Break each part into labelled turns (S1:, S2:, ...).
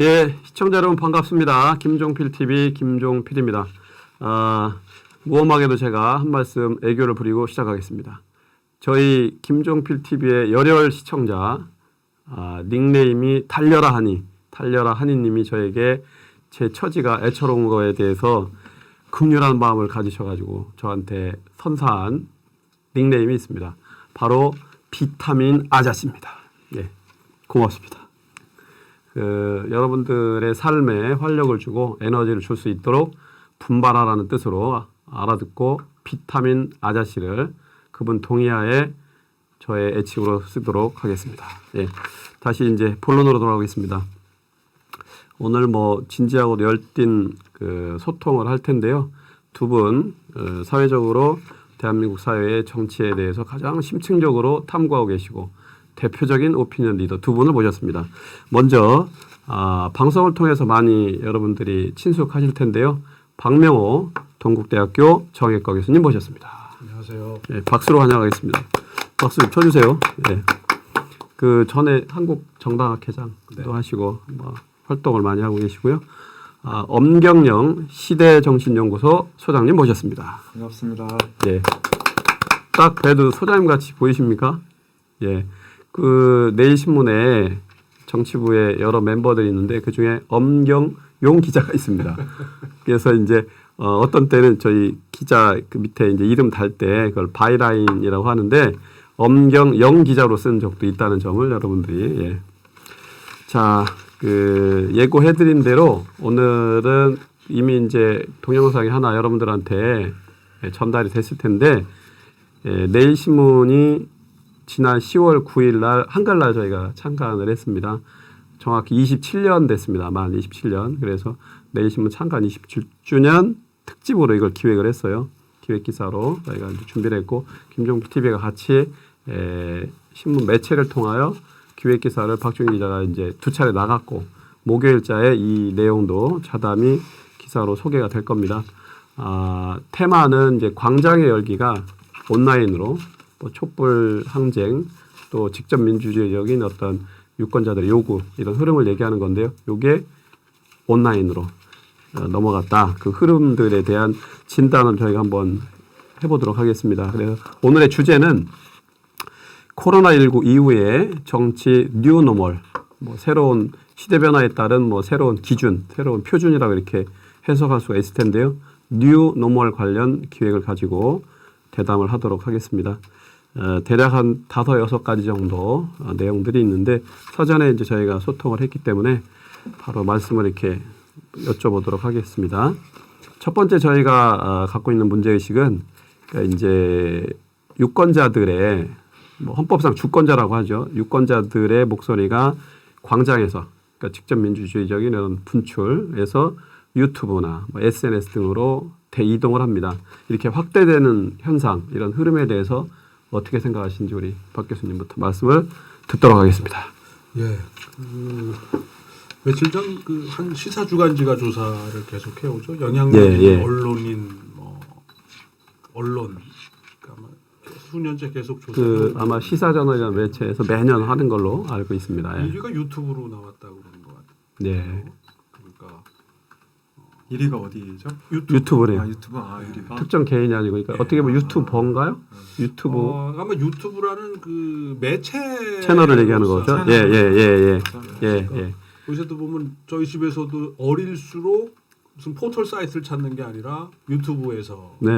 S1: 예, 시청자 여러분 반갑습니다. 김종필 TV 김종필입니다. 아, 무엄하게도 제가 한 말씀 애교를 부리고 시작하겠습니다. 저희 김종필 TV의 열혈 시청자 아, 닉네임이 달려라 하니 달려라 하니님이 저에게 제 처지가 애처로운 거에 대해서 긍휼한 마음을 가지셔가지고 저한테 선사한 닉네임이 있습니다. 바로 비타민 아저씨입니다. 예, 고맙습니다. 그 여러분들의 삶에 활력을 주고 에너지를 줄 수 있도록 분발하라는 뜻으로 알아듣고 비타민 아저씨를 그분 동의하에 저의 애칭으로 쓰도록 하겠습니다. 예. 다시 이제 본론으로 돌아오겠습니다. 오늘 뭐 진지하고 열띤 그 소통을 할 텐데요. 두분 어, 사회적으로 대한민국 사회의 정치에 대해서 가장 심층적으로 탐구하고 계시고 대표적인 오피니언 리더 두 분을 모셨습니다. 먼저 아, 방송을 통해서 많이 여러분들이 친숙하실 텐데요. 박명호 동국대학교 정외과 교수님 모셨습니다.
S2: 안녕하세요.
S1: 예, 박수로 환영하겠습니다. 박수 쳐주세요. 예. 그 전에 한국 정당학회장도
S2: 네.
S1: 하시고 뭐 활동을 많이 하고 계시고요. 아, 엄경영 시대정신연구소 소장님 모셨습니다.
S2: 반갑습니다.
S1: 예. 딱 봬도 소장님 같이 보이십니까? 예. 그 내일 신문에 정치부에 여러 멤버들이 있는데 그 중에 엄경용 기자가 있습니다. 그래서 이제 어, 어떤 때는 저희 기자 그 밑에 이제 이름 달 때 그걸 바이라인이라고 하는데 엄경영 기자로 쓴 적도 있다는 점을 여러분들이 예. 자, 그 예고해드린 대로 오늘은 이미 이제 동영상이 하나 여러분들한테 예, 전달이 됐을 텐데 예, 내일 신문이 지난 10월 9일 날 한글날 저희가 창간을 했습니다. 정확히 27년 됐습니다. 만 27년. 그래서 내일 신문 창간 27주년 특집으로 이걸 기획을 했어요. 기획 기사로 저희가 준비를 했고 김종필 TV가 같이 에, 신문 매체를 통하여 기획 기사를 박준희 기자가 이제 두 차례 나갔고 목요일자에 이 내용도 자담이 기사로 소개가 될 겁니다. 아, 테마는 이제 광장의 열기가 온라인으로 뭐 촛불 항쟁 또 직접 민주주의적인 어떤 유권자들의 요구 이런 흐름을 얘기하는 건데요. 요게 온라인으로 어, 넘어갔다. 그 흐름들에 대한 진단을 저희가 한번 해보도록 하겠습니다. 그래서 오늘의 주제는 코로나19 이후에 정치 뉴노멀, 뭐 새로운 시대 변화에 따른 뭐 새로운 기준, 새로운 표준이라고 이렇게 해석할 수가 있을 텐데요. 뉴노멀 관련 기획을 가지고 대담을 하도록 하겠습니다. 어, 대략 한 다섯 여섯 가지 정도 어, 내용들이 있는데 사전에 이제 저희가 소통을 했기 때문에 바로 말씀을 이렇게 여쭤보도록 하겠습니다. 첫 번째 저희가 어, 갖고 있는 문제 의식은 그러니까 이제 유권자들의 뭐 헌법상 주권자라고 하죠. 유권자들의 목소리가 광장에서 그러니까 직접 민주주의적인 이런 분출에서 유튜브나 뭐 SNS 등으로 대이동을 합니다. 이렇게 확대되는 현상, 이런 흐름에 대해서 어떻게 생각하시는지 우리 박 교수님부터 말씀을 듣도록 하겠습니다.
S2: 예. 그 며칠 전 그 한 시사 주간지가 조사를 계속 해 오죠. 영향력
S1: 예,
S2: 있는
S1: 예.
S2: 언론인 뭐 언론 그러니까 수년째 계속 조사.
S1: 그 아마 시사 저널이라는 매체에서 매년 하는 걸로 알고 있습니다. 예.
S2: 1위가 유튜브로 나왔다고 그러는 것 같아요.
S1: 네.
S2: 그러니까
S3: 1위가 어디죠?
S2: 유튜브.
S1: 유튜브 래요.
S3: 아 유튜브 아 1위가
S1: 특정 개인이 아니고 그러니까 어떻게 보면 유튜버인가요? 유튜브
S2: 어, 아마 유튜브라는 그 매체
S1: 채널을 얘기하는 거죠. 예, 예, 예, 예. 예, 예.
S2: 요새도 보면 저희 집에서도 어릴수록 무슨 포털 사이트를 찾는 게 아니라 유튜브에서
S1: 네.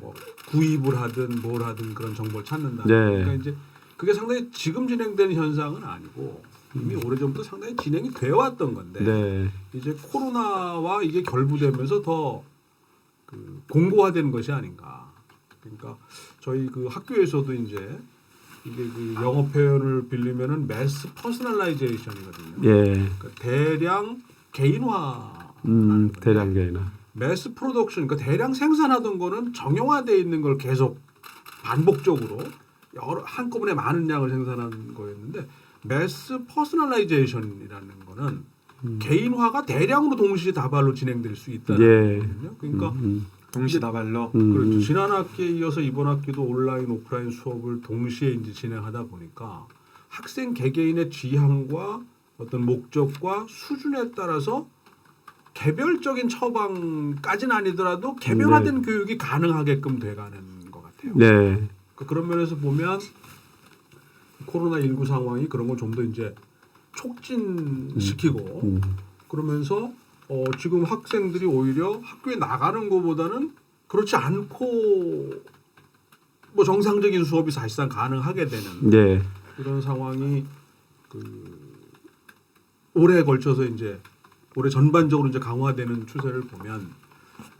S2: 뭐 구입을 하든 뭘 하든 그런 정보를 찾는다.
S1: 네.
S2: 그러니까 이제 그게 상당히 지금 진행되는 현상은 아니고 이미 오래전부터 상당히 진행이 되어 왔던 건데
S1: 음. 네.
S2: 이제 코로나와 이게 결부되면서 더 그 공고화된 것이 아닌가. 그러니까 저희 그 학교에서도 이제 이게 그 영어 표현을 빌리면은 매스 퍼스널라이제이션이거든요.
S1: 예.
S2: 그러니까 대량 개인화.
S1: 음, 대량 개인화.
S2: 매스 프로덕션, 그러니까 대량 생산하던 거는 정형화돼 있는 걸 계속 반복적으로 여러 한꺼번에 많은 양을 생산하는 거였는데 매스 퍼스널라이제이션이라는 거는 개인화가 대량으로 동시에 다발로 진행될 수 있다는
S1: 예.
S2: 거거든요. 그러니까
S1: 음,
S3: 동시다발로
S1: 음,
S2: 그렇죠.
S1: 음.
S2: 지난 학기에 이어서 이번 학기도 온라인 오프라인 수업을 동시에 이제 진행하다 보니까 학생 개개인의 취향과 어떤 목적과 수준에 따라서 개별적인 처방까지는 아니더라도 개별화된 교육이 가능하게끔 돼가는 것 같아요.
S1: 네.
S2: 그러니까 그런 면에서 보면 코로나 19 상황이 그런 걸 좀 더 이제 촉진시키고
S1: 음.
S2: 그러면서 어, 지금 학생들이 오히려 학교에 나가는 것보다는 그렇지 않고 뭐 정상적인 수업이 사실상 가능하게 되는
S1: 네.
S2: 이런 상황이 그 올해에 걸쳐서 이제 올해 전반적으로 이제 강화되는 추세를 보면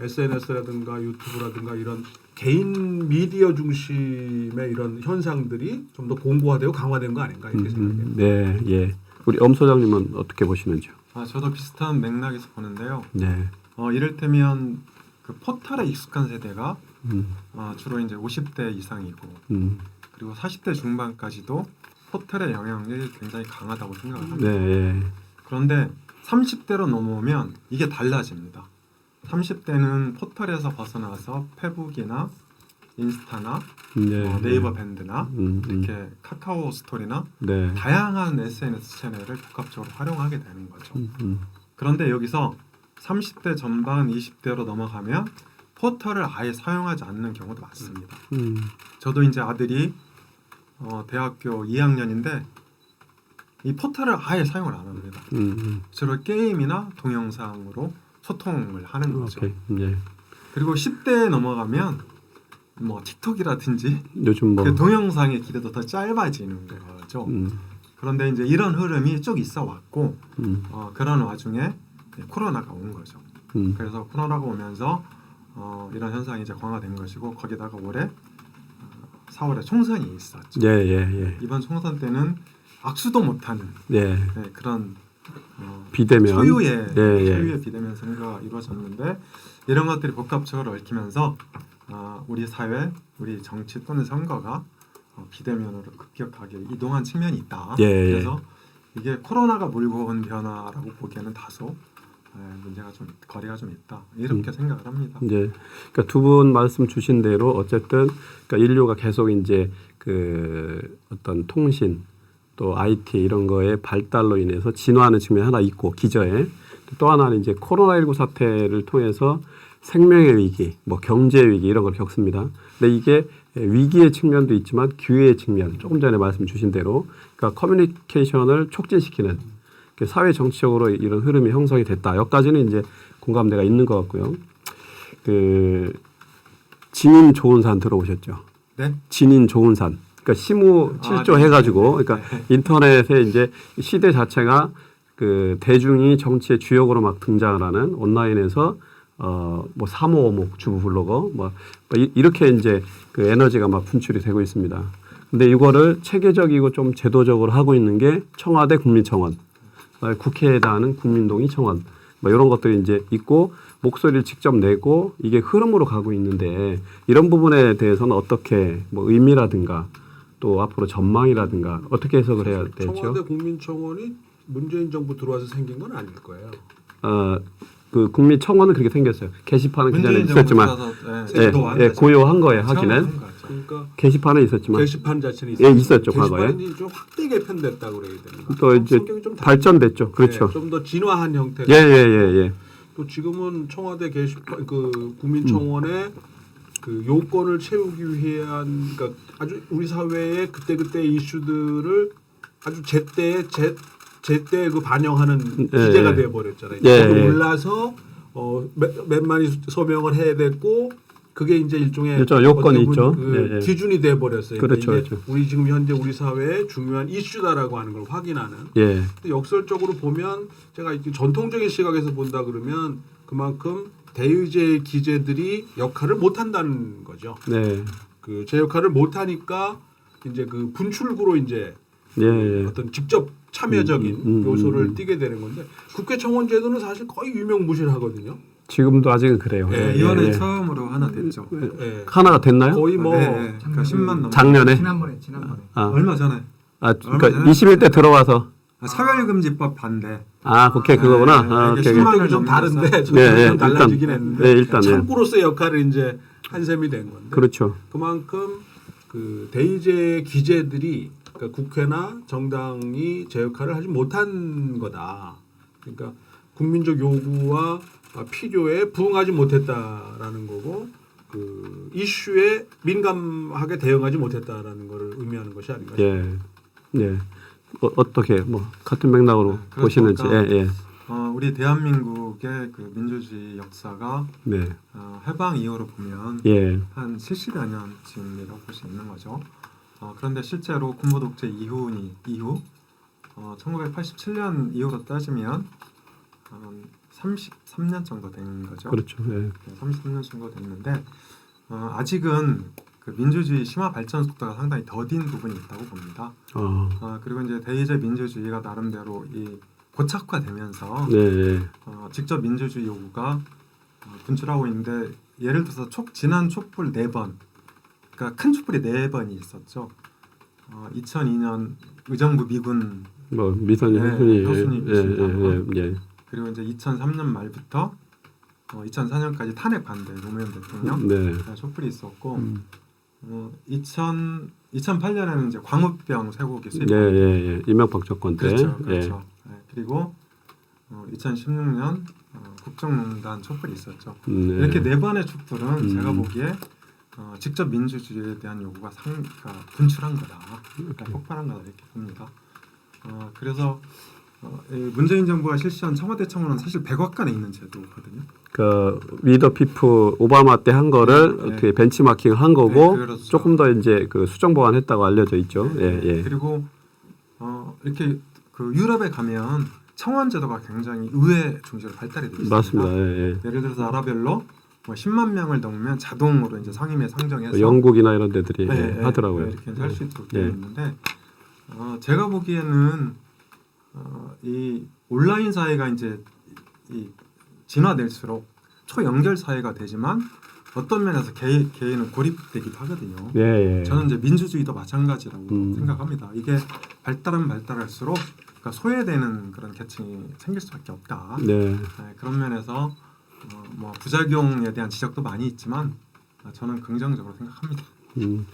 S2: SNS라든가 유튜브라든가 이런 개인 미디어 중심의 이런 현상들이 좀 더 공고화되고 강화된 거 아닌가 이렇게 생각해요.
S1: 음, 네. 예. 우리 엄 소장님은 어떻게 보시는지요?
S3: 아 저도 비슷한 맥락에서 보는데요.
S1: 네.
S3: 어 이를테면 그 포털에 익숙한 세대가
S1: 음.
S3: 어, 주로 이제 50대 이상이고
S1: 음.
S3: 그리고 40대 중반까지도 포털의 영향이 굉장히 강하다고 생각을 합니다.
S1: 네. 예.
S3: 그런데 30대로 넘어오면 이게 달라집니다. 30대는 포털에서 벗어나서 페북이나 인스타나
S1: 네.
S3: 어, 네이버 밴드나
S1: 음, 음.
S3: 이렇게 카카오 스토리나
S1: 네.
S3: 다양한 SNS 채널을 복합적으로 활용하게 되는 거죠.
S1: 음, 음.
S3: 그런데 여기서 30대 전반 20대로 넘어가면 포털을 아예 사용하지 않는 경우도 많습니다.
S1: 음.
S3: 저도 이제 아들이 어, 대학교 2학년인데 이 포털을 아예 사용을 안 합니다. 주로 게임이나 동영상으로 소통을 하는 거죠.
S1: 오케이. 예.
S3: 그리고 10대에 넘어가면 뭐 틱톡이라든지
S1: 요즘 뭐
S3: 그 동영상의 기대도 더 짧아지는 거죠.
S1: 음.
S3: 그런데 이제 이런 흐름이 쭉 있어 왔고
S1: 음.
S3: 어, 그런 와중에 코로나가 온 거죠.
S1: 음.
S3: 그래서 코로나가 오면서 어, 이런 현상이 이제 강화된 것이고 거기다가 올해 어, 4월에 총선이 있었죠.
S1: 예, 예, 예.
S3: 이번 총선 때는 악수도 못하는
S1: 예.
S3: 네, 그런 어,
S1: 비대면
S3: 소유의
S1: 예, 예.
S3: 소유의 비대면 선거가 이루어졌는데 이런 것들이 복합적으로 얽히면서 어, 우리 사회, 우리 정치 또는 선거가 어, 비대면으로 급격하게 이동한 측면이 있다.
S1: 예, 예.
S3: 그래서 이게 코로나가 몰고 온 변화라고 보기에는 다소 에, 문제가 좀 거리가 좀 있다 이렇게
S1: 음.
S3: 생각을 합니다.
S1: 이제 그러니까 두 분 말씀 주신 대로 어쨌든 그러니까 인류가 계속 이제 그 어떤 통신 또 IT 이런 거의 발달로 인해서 진화하는 측면이 하나 있고 기저에 또 하나는 이제 코로나19 사태를 통해서 생명의 위기, 뭐 경제 위기 이런 걸 겪습니다. 근데 이게 위기의 측면도 있지만 기회의 측면, 조금 전에 말씀 주신 대로 그러니까 커뮤니케이션을 촉진시키는 그 사회 정치적으로 이런 흐름이 형성이 됐다. 여기까지는 이제 공감대가 있는 것 같고요. 그 진인 좋은 산 들어오셨죠?
S3: 네,
S1: 진인 좋은 산. 그러니까 시무
S3: 아,
S1: 칠조
S3: 네.
S1: 해가지고 그러니까 인터넷에 이제 시대 자체가 그 대중이 정치의 주역으로 막 등장을 하는 온라인에서 어뭐 사모어목 주부 블로거 뭐 이- 이렇게 이제 그 에너지가 막 분출이 되고 있습니다. 근데 이거를 체계적이고 좀 제도적으로 하고 있는 게 청와대 국민청원, 국회에 다하는 국민동의 청원, 뭐 이런 것들이 이제 있고 목소리를 직접 내고 이게 흐름으로 가고 있는데 이런 부분에 대해서는 어떻게 뭐 의미라든가 또 앞으로 전망이라든가 어떻게 해석을 해야
S2: 청와대
S1: 되죠?
S2: 국민청원이 문재인 정부 들어와서 생긴 건 아닐 거예요.
S1: 어, 그 국민 청원은 그렇게 생겼어요. 게시판은 그 전에
S3: 문재인 정부
S1: 있었지만 예, 예,
S3: 거죠.
S1: 고요한 거예요 하기는.
S2: 그러니까
S1: 게시판은 있었지만
S2: 게시판 자체는
S1: 예, 있었죠, 과거에.
S2: 게시판이 좀 확대 개편됐다고 그래야 되나?
S1: 또 이제
S2: 좀 달-
S1: 발전됐죠. 그렇죠.
S2: 네, 좀더 진화한 형태.
S1: 예, 예, 예, 예.
S2: 또 지금은 청와대 게시판 그 국민청원의 그 요건을 채우기 위한 그러니까 아주 우리 사회의 그때 그때 이슈들을 아주 제때 제 제때 그 반영하는
S1: 예,
S2: 기재가
S1: 예.
S2: 돼 버렸잖아요.
S1: 예,
S2: 거기
S1: 예.
S2: 올라서 어 몇- 몇만이 서명을 해야 됐고 그게 이제 일종의
S1: 일종의 요건이 있죠.
S2: 그
S1: 예, 예.
S2: 기준이 돼 버렸어요.
S1: 그렇죠, 그렇죠.
S2: 우리 지금 현재 우리 사회의 중요한 이슈다라고 하는 걸 확인하는
S1: 예.
S2: 근데 역설적으로 보면 제가 이렇게 전통적인 시각에서 본다 그러면 그만큼 대의제 기재들이 역할을 못 한다는 거죠.
S1: 네.
S2: 그 제 역할을 못 하니까 이제 그 분출구로 이제
S1: 예, 예.
S2: 어떤 직접 참여적인
S1: 음, 음, 음,
S2: 요소를
S1: 음.
S2: 띠게 되는 건데 국회 청원 제도는 사실 거의 유명무실하거든요.
S1: 지금도 아직은 그래요.
S2: 예,
S1: 예,
S3: 이번에
S1: 예.
S3: 처음으로 하나 됐죠.
S2: 예.
S1: 하나가 됐나요?
S2: 거의 뭐
S3: 네, 네. 그러니까 10만 넘.
S1: 작년에?
S4: 지난번에 지난번에
S1: 아,
S3: 얼마 전에
S1: 아 그러니까
S3: 얼마 전에?
S1: 21대 들어와서
S3: 아, 차별금지법 반대.
S1: 아, 국회 그거구나.
S3: 네,
S1: 아,
S3: 이게
S2: 성격이 좀 다른데
S1: 네,
S2: 좀
S1: 네,
S2: 좀 달라지긴
S1: 일단,
S2: 했는데
S1: 네, 일단, 네.
S2: 창구로서의 역할을 이제 한 셈이 된 건데
S1: 그렇죠.
S2: 그만큼 그 대의제 기재들이 그러니까 국회나 정당이 제 역할을 하지 못한 거다. 그러니까 국민적 요구와 필요에 부응하지 못했다라는 거고 그 이슈에 민감하게 대응하지 못했다라는 것을 의미하는 것이 아닌가 싶습니다.
S1: 예. 예. 어, 어떻게 뭐 같은 맥락으로
S3: 네.
S1: 보시는지. 예,
S3: 그러니까
S1: 예.
S3: 어, 우리 대한민국의 그 민주주의 역사가
S1: 네.
S3: 어, 해방 이후로 보면
S1: 예.
S3: 한 70여 년쯤이라고 볼 수 있는 거죠. 어, 그런데 실제로 군부 독재 이후니 이후 어, 1987년 이후로 따지면 한 33년 정도 된 거죠.
S1: 그렇죠. 예.
S3: 네, 33년 정도 됐는데 어, 아직은 그 민주주의 심화 발전 속도가 상당히 더딘 부분이 있다고 봅니다.
S1: 어.
S3: 어, 그리고 이제 대의제 민주주의가 나름대로 이 고착화되면서
S1: 네, 예.
S3: 어, 직접 민주주의 요구가 어, 분출하고 있는데 예를 들어서 촉 지난 촛불 네 번, 그러니까 큰 촛불이 네 번이 있었죠. 어, 2002년 의정부 미군
S1: 뭐 미선이
S3: 네,
S1: 효순이 예, 예. 예, 예.
S3: 그리고 이제 2003년 말부터 어, 2004년까지 탄핵 반대 노무현 대통령
S1: 네.
S3: 네, 촛불이 있었고
S1: 음.
S3: 어, 2000 2008년에는 이제 광우병 쇠고기 수입
S1: 예, 예, 예. 이명박 정권 때.
S3: 그렇죠,
S1: 예.
S3: 그렇죠. 네, 그리고 어, 2016년 어, 국정농단 촛불이 있었죠.
S1: 네.
S3: 이렇게 네 번의 촛불은
S1: 음.
S3: 제가 보기에 어, 직접 민주주의에 대한 요구가 상, 그러니까 분출한 거다, 그러니까 폭발한 거다 이렇게 봅니다. 어, 그래서 어, 이 문재인 정부가 실시한 청와대 청원은 사실 백악관에 있는 제도거든요.
S1: 그 위더 피프 오바마 때 한 거를
S3: 네.
S1: 어떻게 벤치마킹 한 거고
S3: 네, 그렇죠.
S1: 조금 더 이제 그 수정 보완했다고 알려져 있죠.
S3: 네,
S1: 예, 예.
S3: 그리고 어, 이렇게 그 유럽에 가면 청원 제도가 굉장히 의회 중심으로 발달이 되어 있습니다.
S1: 맞습니다. 예, 예.
S3: 예 를 들어서 나라별로 뭐 10만 명을 넘으면 자동으로 이제 상임위에 상정해서
S1: 영국이나 이런 데들이
S3: 네,
S1: 예,
S3: 네,
S1: 하더라고요.
S3: 네, 이렇게 할 수 있도록 되어
S1: 예.
S3: 있는데 어, 제가 보기에는 어, 이 온라인 사회가 이제 이 진화될수록 초연결 사회가 되지만 어떤 면에서 개인, 개인은 고립되기도 하거든요.
S1: 예, 예.
S3: 저는 이제 민주주의도 마찬가지라고
S1: 음.
S3: 생각합니다. 이게 발달하면 발달할수록 그러니까 소외되는 그런 계층이 생길 수밖에 없다.
S1: 네.
S3: 네, 그런 면에서 어, 뭐 부작용에 대한 지적도 많이 있지만 아, 저는 긍정적으로 생각합니다.
S1: 음.